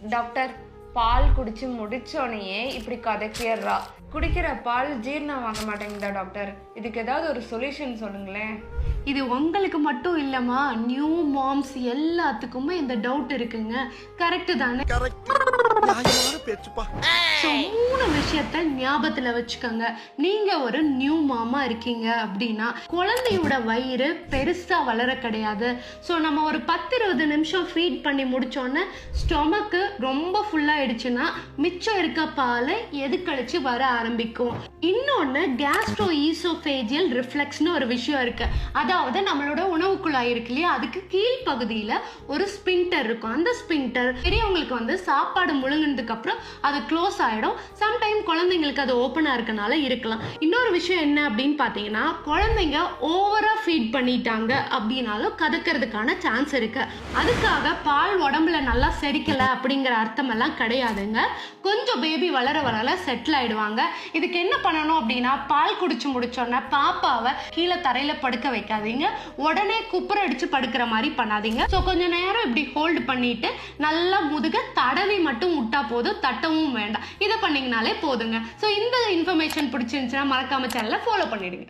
Doctor பால் குடிச்சு முடிச்சோனையே இப்படி கதக்கிடுறா குடிக்கிற பால் ஜீரணம் ஆக மாட்டேங்குதா டாக்டர்? இதுக்கு ஏதாவது ஒரு சொல்யூஷன் சொல்லுங்களேன். இது உங்களுக்கு மட்டும் இல்லைம்மா. நியூ மாம்ஸ் எல்லாத்துக்குமே இந்த டவுட் இருக்குங்க. கரெக்டு தானே? பேச்சுப்பா ஞாபகத்தில் வச்சுக்கோங்க. நீங்க ஒரு நியூ மாமா இருக்கீங்க அப்படின்னா குழந்தையோட வயிறு பெருசா வளர கிடையாது. ஸோ நம்ம ஒரு பத்து இருபது நிமிஷம் ஃபீட் பண்ணி முடித்தோன்னே ஸ்டொமக்கு ரொம்ப ஃபுல்லாகிடுச்சுன்னா மிச்சம் இருக்க பால் எதுக்கழிச்சு வர ஆரம்பிக்கும்? இன்னொன்று கேஸ்ட்ரோ ஈசோஃபேஜியல் ரிஃப்ளெக்ஸ்னு ஒரு விஷயம் இருக்கு. அதாவது நம்மளோட உணவு குழாய் இருக்கு இல்லையா? அதுக்கு கீழ்ப்பகுதியில் ஒரு ஸ்பின்டர் இருக்கும். அந்த ஸ்பின்டர் பெரியவங்களுக்கு வந்து சாப்பாடு முழுங்கினதுக்கு அப்புறம் அது க்ளோஸ் ஆயிடும். சம்டைம் குழந்தைங்களுக்கு அது ஓப்பனாக இருக்கனால இருக்கலாம். இன்னொரு விஷயம் என்ன அப்படின்னு பார்த்தீங்கன்னா குழந்தைங்க ஓவரா ஃபீட் பண்ணிட்டாங்க அப்படின்னாலும் கதக்கிறதுக்கான சான்ஸ் இருக்கு. அதுக்காக பால் உடம்புல நல்லா செரிக்கல அப்படிங்கிற அர்த்தமெல்லாம் கிடையாதுங்க. கொஞ்சம் பேபி வளர வளர செட்டில் ஆயிடுவாங்க. இதுக்கு என்ன பண்ணணும் அப்படின்னா பால் குடிச்சு முடிச்சோன்னே பாப்பாவை கீழே தரையில படுக்க வைக்காதீங்க. உடனே குப்புற அடிச்சு படுக்கிற மாதிரி பண்ணாதீங்க. ஸோ கொஞ்ச நேரம் இப்படி ஹோல்டு பண்ணிட்டு நல்லா முதுக தடவி மட்டும் விட்டா போதும் தட்டவும் வேண்டாம். இதை பண்ணீங்கனாலே போதுங்க. ஸோ இந்த இன்ஃபர்மேஷன் பிடிச்சிருந்துச்சுன்னா மறக்காம சேனலை ஃபாலோ பண்ணிடுங்க.